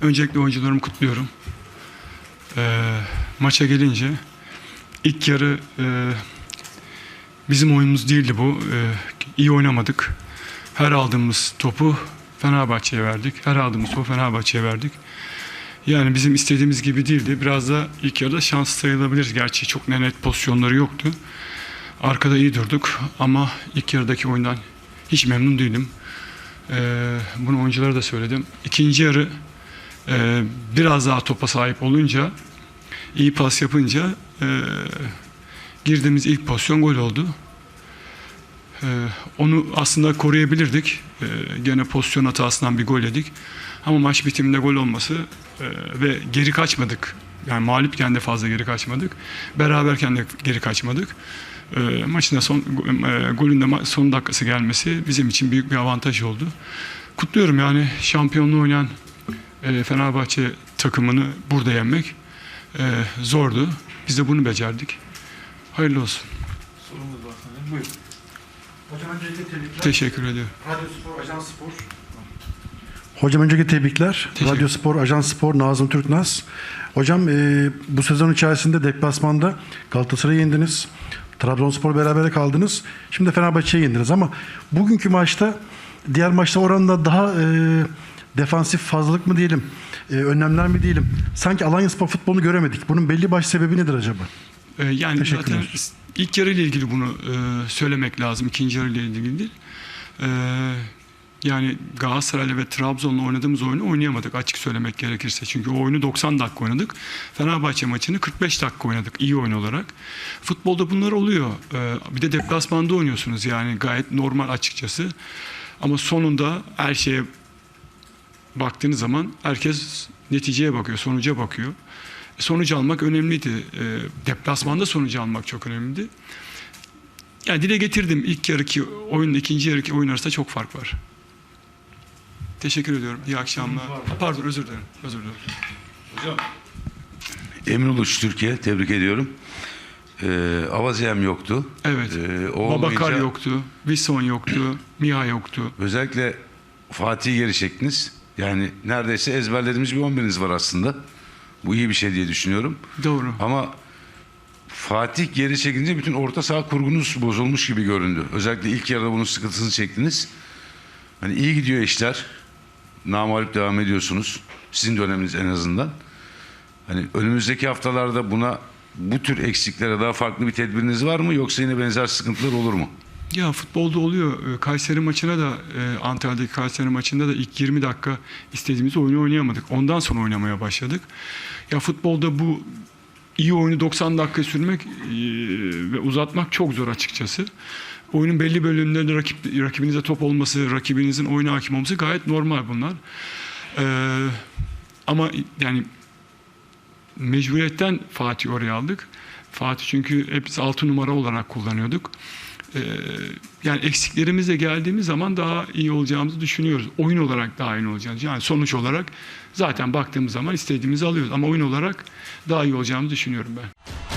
Öncelikle oyuncularımı kutluyorum. Ee, maça gelince ilk yarı e, bizim oyunumuz değildi bu. Ee, iyi oynamadık. Her aldığımız topu Fenerbahçe'ye verdik. Her aldığımız topu Fenerbahçe'ye verdik. Yani bizim istediğimiz gibi değildi. Biraz da ilk yarıda şans sayılabilir. Gerçi çok net pozisyonları yoktu. Arkada iyi durduk ama ilk yarıdaki oyundan hiç memnun değilim. Ee, bunu oyunculara da söyledim. İkinci yarı e, biraz daha topa sahip olunca, iyi pas yapınca e, girdiğimiz ilk pozisyon gol oldu. Ee, onu aslında koruyabilirdik. Ee, gene pozisyon hatasından bir gol yedik. Ama maç bitiminde gol olması e, ve geri kaçmadık. Yani mağlupken de fazla geri kaçmadık. Beraberken de geri kaçmadık. Ee, maçın da son e, golün de son dakikası gelmesi bizim için büyük bir avantaj oldu. Kutluyorum yani şampiyonluğu oynayan e, Fenerbahçe takımını burada yenmek e, zordu. Biz de bunu becerdik. Hayırlı olsun. Sorumuz var sanırım. Buyurun. Hocam öncelikle tebrikler. Teşekkür ediyorum. Radyo Spor, Ajans Spor. Hocam öncelikle tebrikler. Teşekkür- Radyo Spor, Ajans Spor, Nazım Türknaz. Hocam e, bu sezon içerisinde deplasmanda Galatasaray'ı yendiniz. Trabzonspor berabere kaldınız. Şimdi de Fenerbahçe'yi yendiniz ama bugünkü maçta diğer maçta oranında daha e, defansif fazlalık mı diyelim, e, önlemler mi diyelim. Sanki Alanya Spor futbolunu göremedik. Bunun belli başlı sebebi nedir acaba? Ee, yani zaten ilk yarı ile ilgili bunu e, söylemek lazım. İkinci yarı ile ilgili değil. Ee, yani Galatasaray'la ve Trabzon'la oynadığımız oyunu oynayamadık açık söylemek gerekirse. Çünkü o oyunu 90 dakika oynadık. Fenerbahçe maçını 45 dakika oynadık iyi oyun olarak. Futbolda bunlar oluyor. Ee, bir de deplasmanda oynuyorsunuz yani gayet normal açıkçası. Ama sonunda her şeye baktığınız zaman herkes neticeye bakıyor, sonuca bakıyor. Sonucu almak önemliydi. E, deplasmanda sonucu almak çok önemliydi. Yani dile getirdim ilk yarıki oyunla ikinci yarıki oyun arasında çok fark var. Teşekkür ediyorum. İyi akşamlar. Pardon özür dilerim. Özür dilerim. Emin Uluç Türkiye tebrik ediyorum. Ee, Avaziyem yoktu. Evet. Ee, o Babakar olmayınca yoktu. Wilson yoktu. Miha yoktu. Özellikle Fatih'i geri çektiniz. Yani neredeyse ezberlediğimiz bir 11'iniz var aslında. Bu iyi bir şey diye düşünüyorum. Doğru. Ama Fatih geri çekince bütün orta saha kurgunuz bozulmuş gibi göründü. Özellikle ilk yarıda bunun sıkıntısını çektiniz. Hani iyi gidiyor işler. Namalip devam ediyorsunuz. Sizin döneminiz en azından. Hani önümüzdeki haftalarda buna bu tür eksiklere daha farklı bir tedbiriniz var mı yoksa yine benzer sıkıntılar olur mu? Ya futbolda oluyor. Ee, Kayseri maçına da e, Antalya'daki Kayseri maçında da ilk 20 dakika istediğimiz oyunu oynayamadık. Ondan sonra oynamaya başladık. Ya futbolda bu iyi oyunu 90 dakika sürmek e, ve uzatmak çok zor açıkçası. Oyunun belli bölümlerinde rakip, rakibinize top olması, rakibinizin oyuna hakim olması gayet normal bunlar. Ee, ama yani mecburiyetten Fatih oraya aldık. Fatih çünkü hep biz 6 numara olarak kullanıyorduk. Ee, yani eksiklerimizle geldiğimiz zaman daha iyi olacağımızı düşünüyoruz. Oyun olarak daha iyi olacağız. Yani sonuç olarak zaten baktığımız zaman istediğimizi alıyoruz. Ama oyun olarak daha iyi olacağımızı düşünüyorum ben.